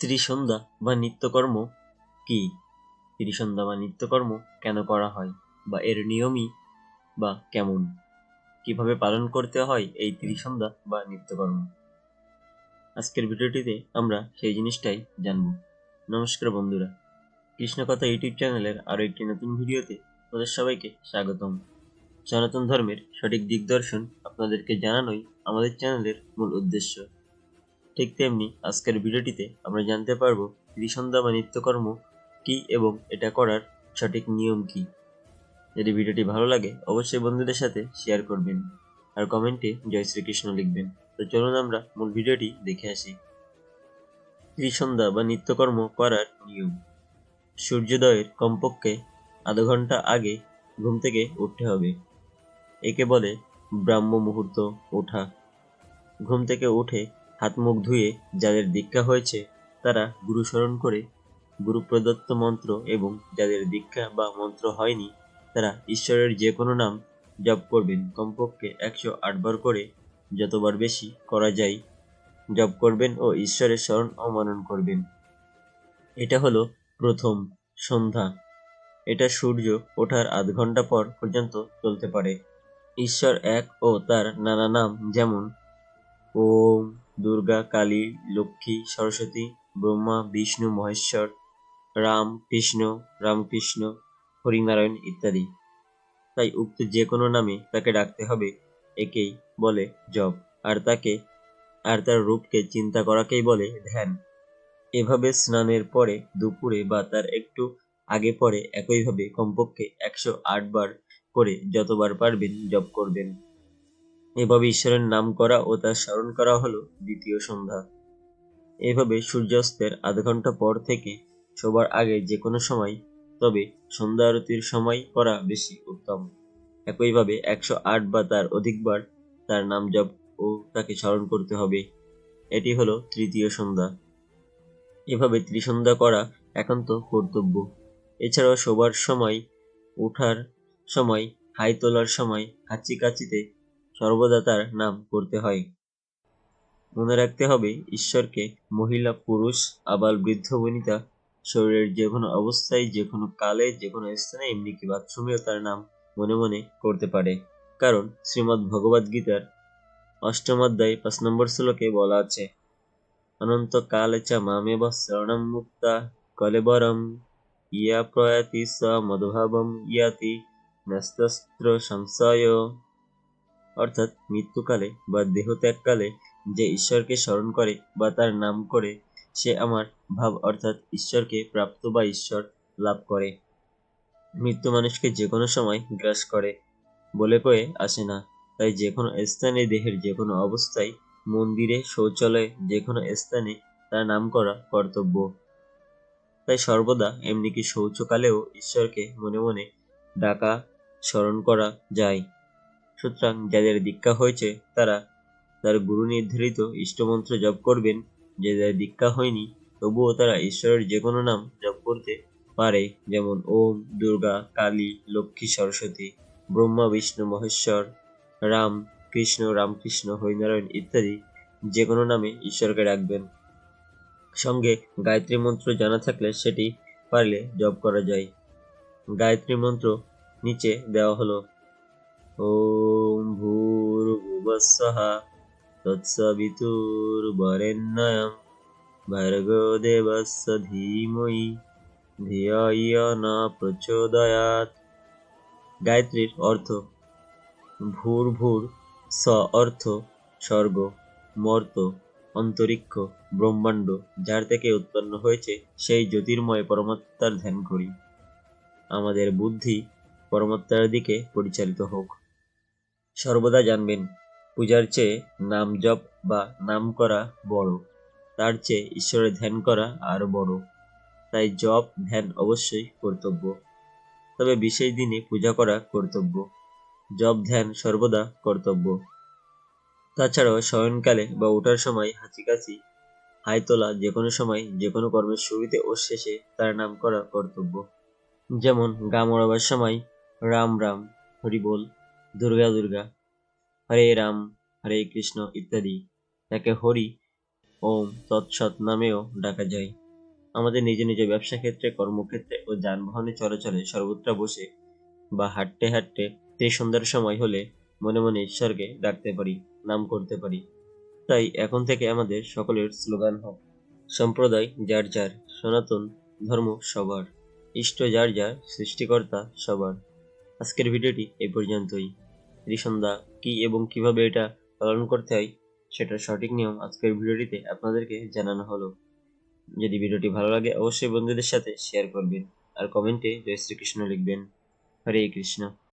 ত্রিসন্ধ্যা বা নিত্যকর্ম কি? ত্রিসন্ধ্যা বা নিত্যকর্ম কেন করা হয়? বা এর নিয়মই বা কেমন? কীভাবে পালন করতে হয় এই ত্রিসন্ধ্যা বা নিত্যকর্ম? আজকের ভিডিওটিতে আমরা সেই জিনিসটাই জানব। নমস্কার বন্ধুরা। কৃষ্ণকথা ইউটিউব চ্যানেলের আরও একটি নতুন ভিডিওতে আপনাদের সবাইকে স্বাগতম। সনাতন ধর্মের সঠিক দিগদর্শন আপনাদেরকে জানানোই আমাদের চ্যানেলের মূল উদ্দেশ্য। ঠিক তেমনি আজকের ভিডিওটিতে আমরা জানতে পারব ত্রিসন্ধ্যা বা নিত্যকর্ম কি এবং এটা করার সঠিক নিয়ম কি। যদি ভিডিওটি ভালো লাগে, অবশ্যই বন্ধুদের সাথে শেয়ার করবেন আর কমেন্টে জয় শ্রীকৃষ্ণ লিখবেন। তো চলুন আমরা মূল ভিডিওটি দেখে আসি। ত্রিসন্ধ্যা বা নিত্যকর্ম করার নিয়ম। সূর্যোদয়ের কমপক্ষে আধ ঘণ্টা আগে ঘুম থেকে উঠতে হবে। একে বলে ব্রাহ্ম মুহূর্ত ওঠা। ঘুম থেকে উঠে হাত মুখ ধুয়ে যাদের দীক্ষা হয়েছে, তারা গুরু স্মরণ করে গুরু প্রদত্ত মন্ত্র এবং যাদের দীক্ষা বা মন্ত্র হয়নি, তারা ঈশ্বরের যে কোনো নাম জপ করবেন। কমপক্ষে একশো আটবার করে যতবার বেশি করা যায়, জপ করবেন ও ঈশ্বরের স্মরণ অমানন করবেন। এটা হলো প্রথম সন্ধ্যা। এটা সূর্য ওঠার আধ ঘণ্টা পর পর্যন্ত চলতে পারে। ঈশ্বর এক ও তার নানা নাম যেমন, ওম দুর্গা, কালী, লক্ষ্মী, সরস্বতী, ব্রহ্মা, বিষ্ণু, মহেশ্বর, রাম, কৃষ্ণ, রামকৃষ্ণ, হরিনারায়ণ ইত্যাদি। তাই উক্ত যে কোনো নামে তাকে ডাকতে হবে, একেই বলে জপ। আর তাকে, আর তার রূপকে চিন্তা করাকেই বলে ধ্যান। এভাবে স্নানের পরে দুপুরে বা তার একটু আগে পরে একইভাবে কমপক্ষে একশো আট বার করে যতবার পারবেন জপ করবেন। এভাবে ঈশ্বরের নাম করা ও তার স্মরণ করা হলো দ্বিতীয় সন্ধ্যা। এভাবে সূর্যাস্তের আধ ঘণ্টা পর থেকে সবার আগে যে কোনো সময়, তবে সন্ধ্যা আরতির সময় করা বেশি উত্তম। একইভাবে একশো আট বা তার অধিকবার তার নাম জপ ও তাকে স্মরণ করতে হবে। এটি হলো তৃতীয় সন্ধ্যা। এভাবে ত্রিসন্ধ্যা করা একান্ত কর্তব্য। এছাড়াও শোবার সময়, ওঠার সময়, হাই তোলার সময় কাচি কাচিতে সর্বদা তার নাম করতে হয়। মনে রাখতে হবে, ঈশ্বরকে মহিলা, পুরুষ, আবাল বৃদ্ধ, বনিতা, শরীরের যে কোনো অবস্থায়, যে কোনো কালে, যে কোনো স্থানে এমনিকি বাথরুমেও তার নাম মনে মনে করতে পারে। কারণ, শ্রীমদ্ ভগবদ গীতার অষ্টম অধ্যায়, পাঁচ নম্বর শ্লোকে বলা আছে অনন্ত কালে চ মামেব শরণম মুক্তা কলেবরম, ইয়া প্রয়াতি স মধুভাবম ইয়াতি, ন্যস্তস্ত্র সংশয় অর্থাৎ মৃত্যুকালে বা দেহত্যাগকালে যে ঈশ্বরকে স্মরণ করে বা তার নাম করে, সে আমার ভাব অর্থাৎ ঈশ্বরকে প্রাপ্ত বা ঈশ্বর লাভ করে। মৃত্যু মানুষকে যে কোনো সময় গ্রাস করে। বলে কয়ে আসে না, তাই যে কোনো স্থানে দেহের যে কোনো অবস্থায়, মন্দিরে, শৌচালয়ে যে কোনো স্থানে তার নাম করা কর্তব্য। তাই সর্বদা এমনিকি শৌচকালেও ঈশ্বরকে মনে মনে ডাকা, স্মরণ করা যায়। সুতরাং যাদের দীক্ষা হয়েছে, তারা তার গুরু নির্ধারিত ইষ্টমন্ত্র জপ করবেন। যাদের দীক্ষা হয়নি, তবুও তারা ঈশ্বরের যে কোনো নাম জপ করতে পারে। যেমন ওম, দুর্গা, কালী, লক্ষ্মী, সরস্বতী, ব্রহ্মা, বিষ্ণু, মহেশ্বর, রাম, কৃষ্ণ, রামকৃষ্ণ, হরিনারায়ণ ইত্যাদি যে কোনো নামে ঈশ্বরকে ডাকবেন। সঙ্গে গায়ত্রী মন্ত্র জানা থাকলে সেটি পারলে জপ করা যায়। গায়ত্রী মন্ত্র নিচে দেওয়া হলো। ওম তৎসবিতুর্বরেণ্যম ভর্গো দেবস্য ধীমহি ধিয় ন প্রচোদয়াৎ গায়ত্রীর অর্থ ভূর ভূর স অর্থ স্বর্গ মর্ত অন্তরিক্ষ ব্রহ্মাণ্ড যার থেকে উৎপন্ন হয়েছে সেই জ্যোতির্ময় পরমাত্মার ধ্যান করি। আমাদের বুদ্ধি পরমাত্মার দিকে পরিচালিত হোক। সর্বদা জানবেন পূজার চেয়ে নাম জপ বা নাম করা বড়। তার চেয়ে ঈশ্বরের ধ্যান করা আরও বড়। তাই জপ, ধ্যান অবশ্যই কর্তব্য। তবে বিশেষ দিনে পূজা করা কর্তব্য। জপ, ধ্যান সর্বদা কর্তব্য। তাছাড়াও শয়নকালে বা ওঠার সময় হাঁচিকাশি হাই তোলা যে কোনো সময় যে কোনো কর্মের শুরুতে ও শেষে তার নাম করা কর্তব্য। যেমন গা মরাবার সময় রাম রাম, হরি বল, দুর্গা দুর্গা হরে রাম, হরে কৃষ্ণ ইত্যাদি। তাকে হরি, ওম তৎসৎ নামেও ডাকা যায়। আমাদের নিজ নিজ ব্যবসা ক্ষেত্রে, কর্মক্ষেত্রে ও যানবাহনে চলাচলে সর্বত্র বসে বা হাঁটতে হাঁটতে সেই সন্ধ্যার সময় হলে মনে মনে ঈশ্বরকে ডাকতে পারি, নাম করতে পারি। তাই এখন থেকে আমাদের সকলের স্লোগান হোক সম্প্রদায় যার যার, সনাতন ধর্ম সবার, ইষ্ট যার যার, সৃষ্টিকর্তা সবার। আজকের ভিডিওটি এই পর্যন্তই। ত্রিসন্ধ্যা কি এবং কীভাবে এটা পালন করতে হয় সেটার সঠিক নিয়ম আজকের ভিডিওটিতে আপনাদেরকে জানানো হলো। যদি ভিডিওটি ভালো লাগে, অবশ্যই বন্ধুদের সাথে শেয়ার করবেন আর কমেন্টে জয় শ্রীকৃষ্ণ লিখবেন। হরে কৃষ্ণ।